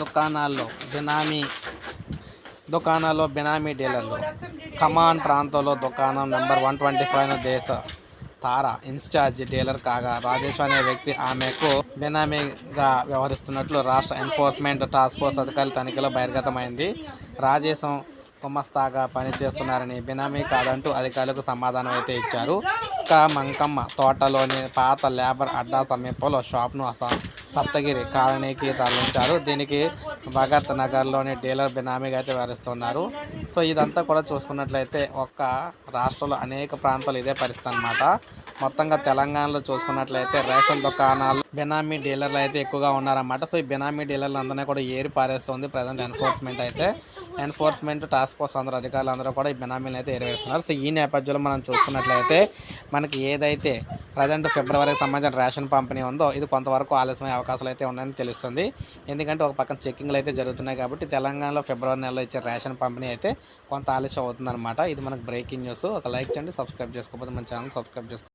దుకాణాల్లో బినామీ దుకాణాల్లో బినామీ డీలర్లు. కమాన్ ప్రాంతంలో దుకాణం నెంబర్ వన్ ట్వంటీ ఫైవ్ దేశ తార ఇన్ఛార్జ్ డీలర్ కాగా రాజేష్ అనే వ్యక్తి ఆమెకు బినామీగా వ్యవహరిస్తున్నట్లు రాష్ట్ర ఎన్ఫోర్స్మెంట్ టాస్క్ ఫోర్స్ అధికారుల తనిఖీలో బహిర్గతమైంది. రాజేశం కుమస్తాగా పనిచేస్తున్నారని బినామీ కాదంటూ అధికారులకు సమాధానం అయితే ఇచ్చారు. ఇక మంకమ్మ తోటలోని పాత లేబర్ అడ్డా సమీపంలో షాప్ను అసా సప్తగిరి కాలనీకి తరలించారు. దీనికి భగత్ నగర్లోని డీలర్ బినామీగా అయితే వ్యవహరిస్తున్నారు. సో ఇదంతా కూడా చూసుకున్నట్లయితే ఒక్క రాష్ట్రంలో అనేక ప్రాంతాలు ఇదే పరిస్థితి అనమాట మొత్తంగా తెలంగాణలో చూసుకున్నట్లయితే రేషన్ దుకాణాలు బినామీ డీలర్లు అయితే ఎక్కువగా ఉన్నారన్నమాట. సో ఈ బినామీ డీలర్లు అందరినీ కూడా ఏరి పారేస్తుంది ప్రజెంట్ ఎన్ఫోర్స్మెంట్ అయితే. ఎన్ఫోర్స్మెంట్ టాస్క్ ఫోర్స్ అందరూ అధికారులు అందరూ కూడా ఈ బెనామీలు అయితే ఏరివేస్తున్నారు. సో ఈ నేపథ్యంలో మనం చూసుకున్నట్లయితే మనకి ఏదైతే ప్రజెంట్ ఫిబ్రవరికి సంబంధించిన రేషన్ పంపిణీ ఉందో ఇది కొంతవరకు ఆలస్యమయ్యే అవకాశాలు అయితే ఉన్నాయని తెలుస్తుంది. ఎందుకంటే ఒక పక్కన చెక్కింగ్లు అయితే జరుగుతున్నాయి కాబట్టి తెలంగాణలో ఫిబ్రవరి నెలలో ఇచ్చే రేషన్ పంపిణీ అయితే కొంత ఆలస్యం అవుతుందన్నమాట. ఇది మనకు బ్రేకింగ్ న్యూస్. ఒక లైక్ చేయండి సబ్స్క్రైబ్ చేసుకోకపోతే మన ఛానల్ సబ్స్క్రైబ్ చేసుకోండి